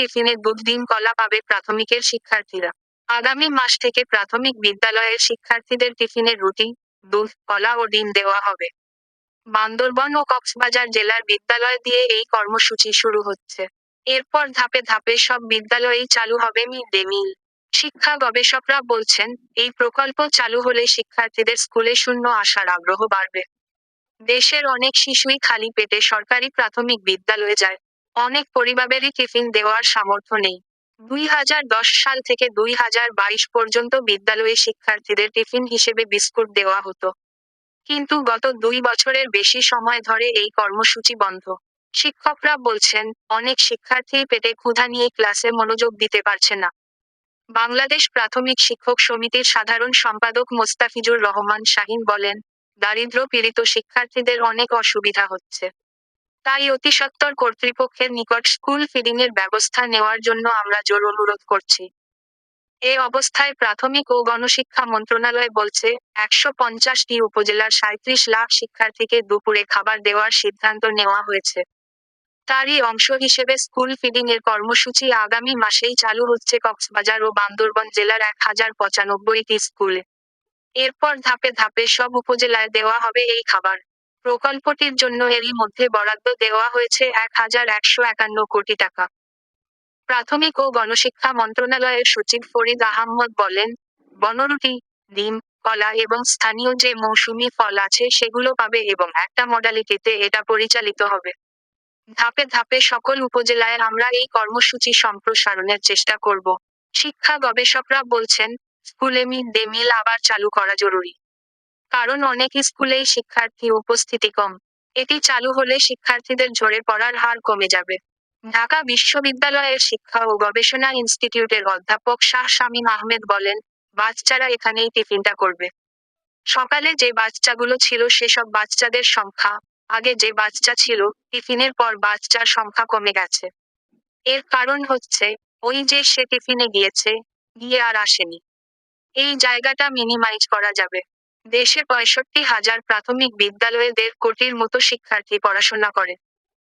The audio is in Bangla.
টিফিনে ডিম কলা পাবে প্রাথমিকের শিক্ষার্থীরা। আগামী মাস থেকে প্রাথমিক বিদ্যালয়ের শিক্ষার্থীদের টিফিনে রুটি, দুধ, কলা ও ডিম দেওয়া হবে। বান্দরবন ও কক্সবাজার জেলার বিদ্যালয় দিয়ে এই কর্মসূচি শুরু হচ্ছে। এরপর ধাপে ধাপে সব বিদ্যালয়েই চালু হবে মিড ডে মিল। শিক্ষা গবেষকরা বলছেন, এই প্রকল্প চালু হলে শিক্ষার্থীদের স্কুলে শূন্য আসার আগ্রহ বাড়বে। দেশের অনেক শিশুই খালি পেটে সরকারি প্রাথমিক বিদ্যালয়ে যায়। অনেক পরিবারেরই টিফিন দেওয়ার সামর্থ্য নেই। দুই হাজার দশ সাল থেকে দুই হাজার বাইশ পর্যন্ত বিদ্যালয়ে শিক্ষার্থীদের টিফিন হিসেবে বিস্কুট দেওয়া হতো। কিন্তু গত দুই বছরের বেশি সময় ধরে এই কর্মসূচি বন্ধ। শিক্ষকরা বলছেন, অনেক শিক্ষার্থী পেটে ক্ষুধা নিয়ে ক্লাসে মনোযোগ দিতে পারছে না। বাংলাদেশ প্রাথমিক শিক্ষক সমিতির সাধারণ সম্পাদক মোস্তাফিজুর রহমান শাহিন বলেন দারিদ্র পীড়িত শিক্ষার্থীদের অনেক অসুবিধা হচ্ছে। তাই অতি সত্বর কর্তৃপক্ষের নিকট স্কুল ফিডিংয়ের ব্যবস্থা নেওয়ার জন্য আমরা জোর অনুরোধ করছি। এ অবস্থায় প্রাথমিক ও গণশিক্ষা মন্ত্রণালয় বলছে, একশো পঞ্চাশটি উপজেলার সাঁত্রিশ লাখ শিক্ষার্থীকে দুপুরে খাবার দেওয়ার সিদ্ধান্ত নেওয়া হয়েছে। তারই অংশ হিসেবে স্কুল ফিডিং এর কর্মসূচি আগামী মাসেই চালু হচ্ছে কক্সবাজার ও বান্দরবন জেলার এক হাজার পঁচানব্বইটি স্কুলে এরপর ধাপে ধাপে সব উপজেলায় দেওয়া হবে এই খাবার। প্রকল্পটির জন্য এরই মধ্যে বরাদ্দ দেওয়া হয়েছে এক হাজার একশো একান্ন কোটি টাকা। প্রাথমিক ও গণশিক্ষা মন্ত্রণালয়ের সচিব ফরিদ আহমদ বলেন, বনরুটি, ডিম, কলা এবং স্থানীয় যে মৌসুমি ফল আছে সেগুলো পাবে এবং একটা মডালিটিতে এটা পরিচালিত হবে। ধাপে ধাপে সকল উপজেলায় আমরা এই কর্মসূচি সম্প্রসারণের চেষ্টা করব। শিক্ষা গবেষকরা বলছেন, স্কুলে মিড ডে মিল আবার চালু করা জরুরি। কারণ অনেক স্কুলেই শিক্ষার্থী উপস্থিতি কম। এটি চালু হলে শিক্ষার্থীদের ঝরে পড়ার হার কমে যাবে। ঢাকা বিশ্ববিদ্যালয়ের শিক্ষা ও গবেষণা ইনস্টিটিউটের অধ্যাপক শাহ শামীম আহমেদ বলেন, বাচ্চারা এখানেই টিফিনটা করবে। সকালে যে বাচ্চাগুলো ছিল সেসব বাচ্চাদের সংখ্যা, আগে যে বাচ্চা ছিল, টিফিনের পর বাচ্চার সংখ্যা কমে গেছে। এর কারণ হচ্ছে, ওই যে সে টিফিনে গিয়েছে, গিয়ে আর আসেনি। এই জায়গাটা মিনিমাইজ করা যাবে। দেশে পঁয়ষট্টি হাজার প্রাথমিক বিদ্যালয়ে দেড় কোটির মতো শিক্ষার্থী পড়াশোনা করে।